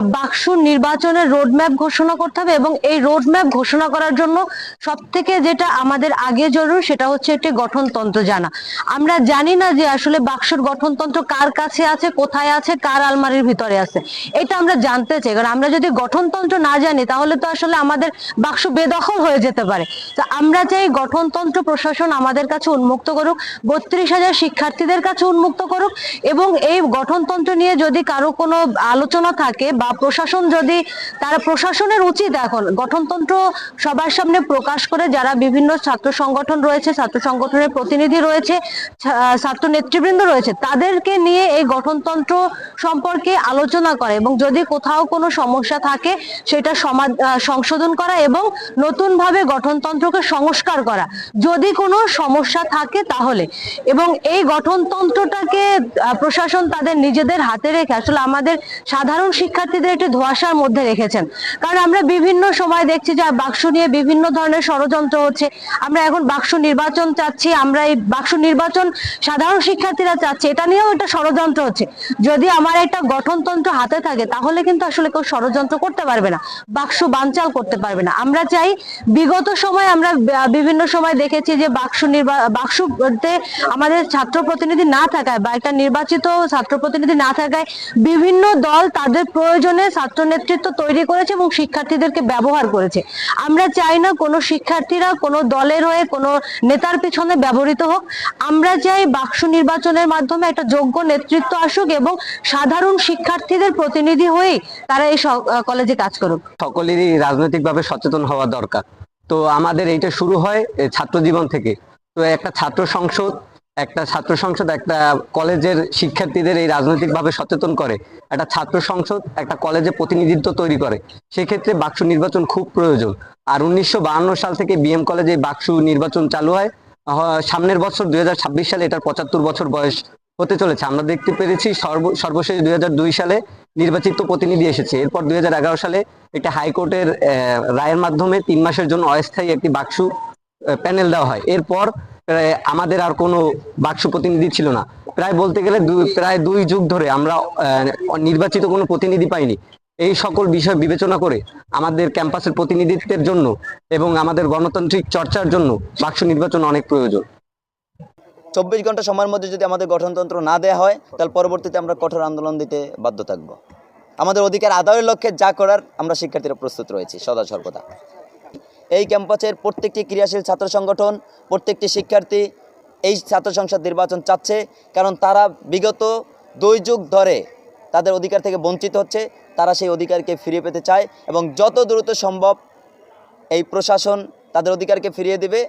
বাক্স নির্বাচনের রোডম্যাপ ঘোষণা করতে হবে এবং এই রোডম্যাপ ঘোষণা করার জন্য সব থেকে যেটা আমাদের আগে সেটা হচ্ছে একটি গঠনতন্ত্র জানা। আমরা জানি না যে আসলে বাক্সর গঠনতন্ত্র কার কাছে আছে, কোথায় আছে, কার আলমারির ভিতরে আছে। এটা আমরা জানতে চাই। কারণ আমরা যদি গঠনতন্ত্র না জানি, তাহলে তো আসলে আমাদের বাক্স বেদখল হয়ে যেতে পারে। তো আমরা চাই গঠনতন্ত্র প্রশাসন আমাদের কাছে উন্মুক্ত করুক, বত্রিশ হাজার শিক্ষার্থীদের কাছে উন্মুক্ত করুক এবং এই গঠনতন্ত্র নিয়ে যদি কারও কোনো আলোচনা থাকে বা প্রশাসন যদি, তারা প্রশাসনের উচিত এখন, গঠনতন্ত্র সবার সামনে প্রকাশ করে যারা বিভিন্ন ছাত্র সংগঠন রয়েছে, ছাত্র সংগঠনের প্রতিনিধি রয়েছে ছাত্র নেতৃবৃন্দ রয়েছে, তাদেরকে নিয়ে এই গঠনতন্ত্র সম্পর্কে আলোচনা করে এবং যদি কোথাও কোনো সমস্যা থাকে, সেটা সংশোধন করা এবং নতুন ভাবে গঠনতন্ত্রকে সংস্কার করা। যদি কোনো সমস্যা থাকে তাহলে। এবং এই গঠনতন্ত্রটাকে প্রশাসন তাদের নিজেদের হাতে রেখে, আসলে আমাদের সাধারণ শিক্ষার্থীদের একটি ধোয়াশার মধ্যে রেখেছেন। কারণ আমরা বিভিন্ন সময় দেখছি যে বাক্স নিয়ে বিভিন্ন ধরনের ষড়যন্ত্র হচ্ছে। আমরা এখন বাক্স নির্বাচন চাচ্ছি, আমরা এই বাক্স নির্বাচন সাধারণ শিক্ষার্থীরা চাচ্ছে, এটা নিয়েও একটা ষড়যন্ত্র হচ্ছে। যদি আমার একটা গঠনতন্ত্র হাতে থাকে, তাহলে কিন্তু আসলে কেউ ষড়যন্ত্র করতে পারবে না, বাক্স বানচাল করতে পারবে না। আমরা চাই বিগত সময় আমরা বিভিন্ন সময় দেখেছি যে বাক্স নির্বা, বাক্সতে আমাদের ছাত্র প্রতিনিধি না থাকায় বা একটা নির্বাচিত ছাত্র প্রতিনিধি না থাকায় বিভিন্ন দল তাদের প্রয়োজনে ছাত্র নেতৃত্ব তৈরি করেছে এবং শিক্ষার্থীদেরকে ব্যবহার করেছে। আমরা চাই না কোনো শিক্ষার্থীরা কোনো দলের হয়ে কোনো নেতার পিছনে ব্যবহৃত হোক। আমরা চাই বাক্স নির্বাচনের মাধ্যমে একটা যোগ্য নেতৃত্ব আসুক এবং সাধারণ শিক্ষার্থীদের প্রতিনিধি হয়েই তারা এই কলেজে কাজ করুক। সকলেরই রাজনৈতিকভাবে সচেতন হওয়া দরকার। তো আমাদের এইটা শুরু হয় ছাত্র জীবন থেকে। তো একটা ছাত্র সংসদ একটা ছাত্র সংসদ, একটা কলেজের শিক্ষার্থীদের এই রাজনৈতিকভাবে সচেতন করে। একটা ছাত্র সংসদ, একটা কলেজে প্রতিনিধিত্ব তৈরি করে। সেক্ষেত্রে বাক্স নির্বাচন খুব প্রয়োজন। আর উনিশশো সাল থেকে বিএম কলেজে বাক্স নির্বাচন চালু হয়। সামনের বছর দুই হাজার ছাব্বিশ সালে এটার পঁচাত্তর বছর বয়স হতে চলেছে। আমরা দেখতে পেরেছি সর্ব, সর্বশেষ দুই হাজার দুই সালে নির্বাচিত প্রতিনিধি এসেছে। এরপর দুই হাজার এগারো সালে একটি হাইকোর্টের রায়ের মাধ্যমে তিন মাসের জন্য অস্থায়ী একটি বাক্সু প্যানেল দেওয়া হয়। এরপর আমাদের আর কোনো বাক্স প্রতিনিধি ছিল না। প্রায় বলতে গেলে প্রায় দুই যুগ ধরে আমরা নির্বাচিত কোনো প্রতিনিধি পাইনি। এই সকল বিষয় বিবেচনা করে আমাদের ক্যাম্পাসের প্রতিনিধিত্বের জন্য এবং আমাদের গণতান্ত্রিক চর্চার জন্য বাক্স নির্বাচন অনেক প্রয়োজন। চব্বিশ ঘণ্টা সময়ের মধ্যে যদি আমাদের গঠনতন্ত্র না দেওয়া হয়, তাহলে পরবর্তীতে আমরা কঠোর আন্দোলন দিতে বাধ্য থাকব। আমাদের অধিকার আদায়ের লক্ষ্যে যা করার আমরা শিক্ষার্থীরা প্রস্তুত রয়েছি। সদা সর্বদা। এই ক্যাম্পাসের প্রত্যেকটি ক্রিয়াশীল ছাত্র সংগঠন, প্রত্যেকটি শিক্ষার্থী এই ছাত্র সংসদ নির্বাচন চাচ্ছে কারণ তারা বিগত দুই যুগ ধরে তাদের অধিকার থেকে বঞ্চিত হচ্ছে, তারা সেই অধিকারকে ফিরিয়ে পেতে চায় এবং যত দ্রুত সম্ভব এই প্রশাসন তাদের অধিকারকে ফিরিয়ে দিবে।